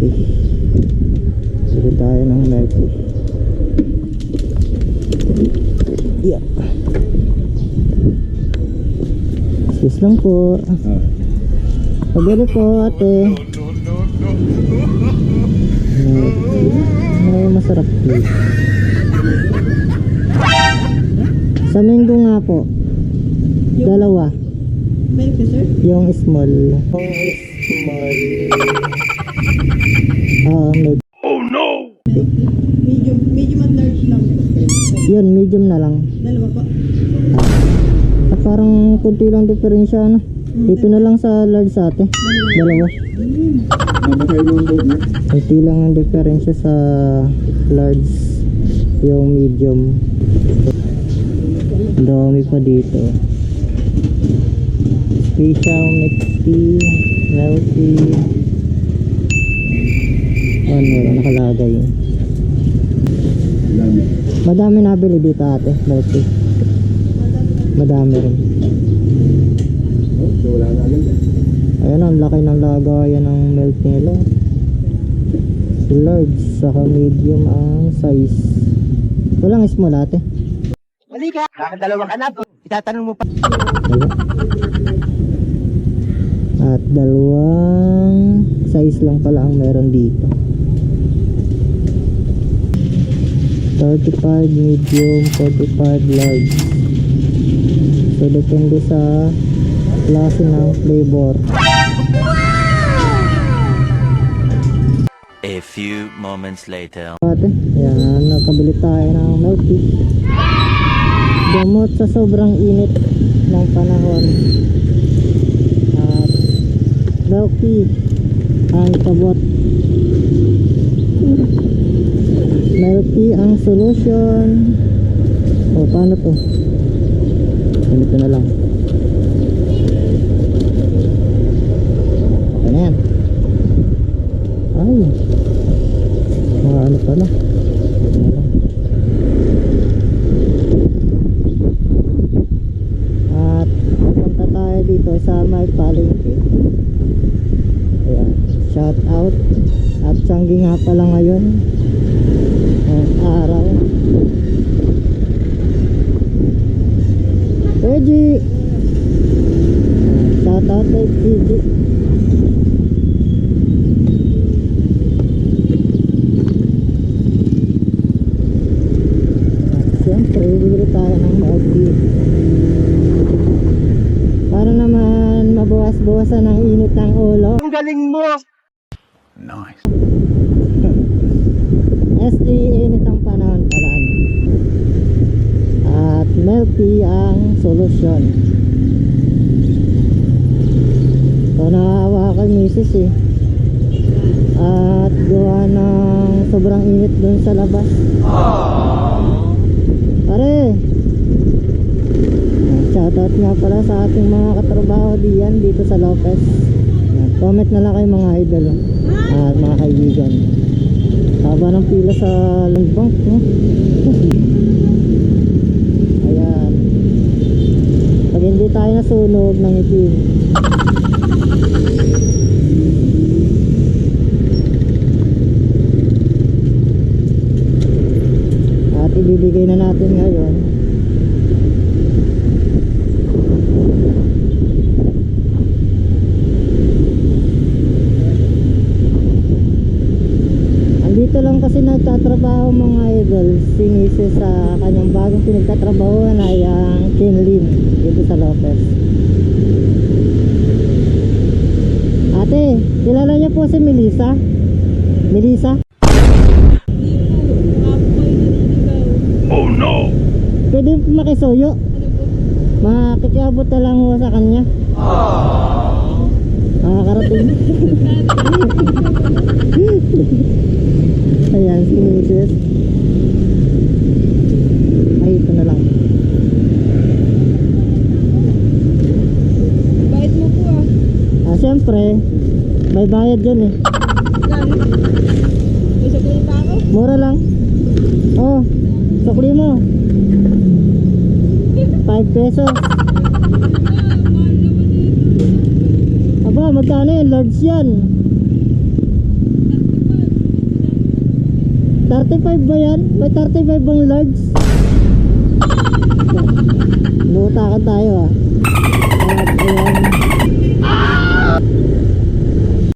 fish. Bili tayo ng fish. Yeah. Excuse lang po. Pabili po ate. May masarap fish. Sa mango nga po. Dalawa. Na, sir? Yung small. Yung small. Ah, milk. Medium, medium at large lang. Yun, medium na lang. Dalawa po. Ah, parang kunti lang diferensya, ano? Dito na lang sa large sa ate. Dalawa. Kunti lang ang diferensya sa large yung medium. Dami pa dito. Special mixed tea, Ano, wala nakalagay. Madami nabili dito ate, tea. Madami rin. Ayan ang laki ng lagayan ng milk nila. Large saka medium ang size. Walang small ate. Mali ka. Kakadalawang anak. Itatanong mo pa. Wala. At dalawang size lang pala ang meron dito. 35 medium, 45 large. So depende sa klase ng flavor. A few moments later. Ate, yan, nakabili tayo ng tea. Gamot sa sobrang init ng panahon. Tea ang kabot. Tea ang solution. O, paano to? Ganito na lang. Okay yan. Ay. Mga ano pala. Ganito na lang. At pupunta tayo dito sa may palengke. Ayan. Shout out. At Changi nga pala ngayon. Ang araw. Reggie! Shout out kay Reggie. At Siyempre, bibili tayo ng milk tea. Para naman mabawas-bawasan ang init ng ulo. Ang galing mo. ST init ang panahon paraan. At tea ang solusyon. So naawa kay misis eh. At gawa ng sobrang init dun sa labas. Pare! Shoutout nga pala sa ating mga katrabaho diyan dito sa Lopez. Comment na lang kayo mga idol oh. at mga kaibigan. Haba ng pila sa land bank. No? Ayan. Pag hindi tayo nasunog ng itim. At ibibigay na natin ngayon. Andito lang kasi nagtatrabaho mga idol si Mrs. sa kanyang bagong pinagtatrabahoan ay ang Kinlin dito sa Lopez. Ate, kilala niyo po si Melissa? Melissa? Oh no! Pwede makisuyo? Makikiabot na lang ho sa kanya. Makakarating. Ayan, si Mrs. Ay, ito na lang. Bait mo po ah. Ah, syempre, may bayad dyan eh. Gano? May sagulit pa ako? Mura lang. Oh, sukli mo. 5 pesos. Aba, magkano yun? Large yan. 35 ba yan? May 35 bang large? Lutakan tayo ah. Ayan, ayan.